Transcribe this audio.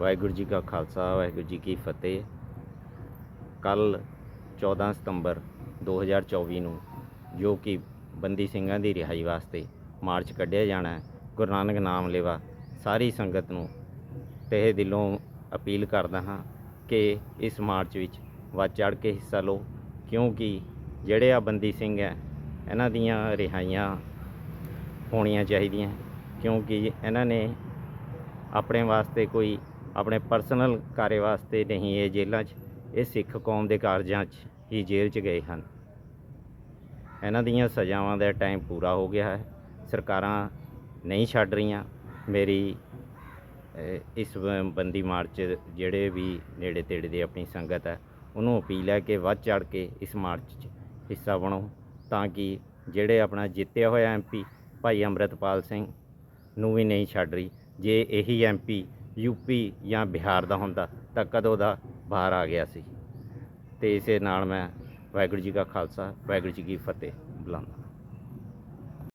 ਵਾਹਿਗੁਰੂ ਜੀ ਕਾ ਖਾਲਸਾ, ਵਾਹਿਗੁਰੂ ਜੀ ਕੀ ਫਤਿਹ। ਕੱਲ 14 ਸਤੰਬਰ 2024 ਨੂੰ ਜੋ ਕਿ ਬੰਦੀ ਸਿੰਘਾਂ ਦੀ ਰਿਹਾਈ ਵਾਸਤੇ ਮਾਰਚ ਕੱਢਿਆ ਜਾਣਾ ਹੈ, ਗੁਰੂ ਨਾਨਕ ਨਾਮ ਲੇਵਾ ਸਾਰੀ ਸੰਗਤ ਨੂੰ ਤਹਿ ਦਿਲੋਂ ਅਪੀਲ ਕਰਦਾ ਹਾਂ ਕਿ ਇਸ ਮਾਰਚ ਵਿੱਚ ਵੱਧ ਚੜ ਕੇ ਹਿੱਸਾ ਲਓ, ਕਿਉਂਕਿ ਜਿਹੜੇ ਆ ਬੰਦੀ ਸਿੰਘ ਹੈ, ਇਹਨਾਂ ਦੀਆਂ ਰਿਹਾਈਆਂ ਹੋਣੀਆਂ ਚਾਹੀਦੀਆਂ ਕਿਉਂਕਿ ਇਹਨਾਂ ਨੇ ਆਪਣੇ ਵਾਸਤੇ ਕੋਈ ਆਪਣੇ ਪਰਸਨਲ ਕਾਰੇ ਵਾਸਤੇ ਨਹੀਂ, ਇਹ ਜੇਲ੍ਹਾਂ 'ਚ, ਇਹ ਸਿੱਖ ਕੌਮ ਦੇ ਕਾਰਜਾਂ 'ਚ ਹੀ ਜੇਲ੍ਹ 'ਚ ਗਏ ਹਨ। ਇਹਨਾਂ ਦੀਆਂ ਸਜ਼ਾਵਾਂ ਦਾ ਟਾਈਮ ਪੂਰਾ ਹੋ ਗਿਆ ਹੈ। ਸਰਕਾਰਾਂ ਨਹੀਂ ਛੱਡ ਰਹੀਆਂ। ਮੇਰੀ ਇਸ ਬੰਦੀ ਮਾਰਚ ਜਿਹੜੇ ਵੀ ਨੇੜੇ ਤੇੜੇ ਦੀ ਆਪਣੀ ਸੰਗਤ ਹੈ, ਉਹਨੂੰ ਅਪੀਲ ਹੈ ਕਿ ਵੱਧ ਚੜ ਕੇ ਇਸ ਮਾਰਚ 'ਚ ਹਿੱਸਾ ਬਣੋ ਤਾਂ ਕਿ ਜਿਹੜੇ ਆਪਣਾ ਜਿੱਤਿਆ ਹੋਇਆ ਐਮਪੀ ਭਾਈ ਅੰਮ੍ਰਿਤਪਾਲ ਸਿੰਘ ਨੂੰ ਵੀ ਨਹੀਂ ਛੱਡ ਰਹੀ। ਜੇ ਇਹੀ ਐਮਪੀ ਯੂਪੀ ਜਾਂ ਬਿਹਾਰ ਦਾ ਹੁੰਦਾ, ਤਾਂ ਕਦੋਂ ਦਾ ਬਾਹਰ ਆ ਗਿਆ ਸੀ। ਤੇ ਇਸੇ ਨਾਲ ਮੈਂ ਵਾਹਿਗੁਰੂ ਜੀ ਕਾ ਖਾਲਸਾ, ਵਾਹਿਗੁਰੂ ਜੀ ਕੀ ਫਤਿਹ ਬੁਲਾਉਂਦਾ।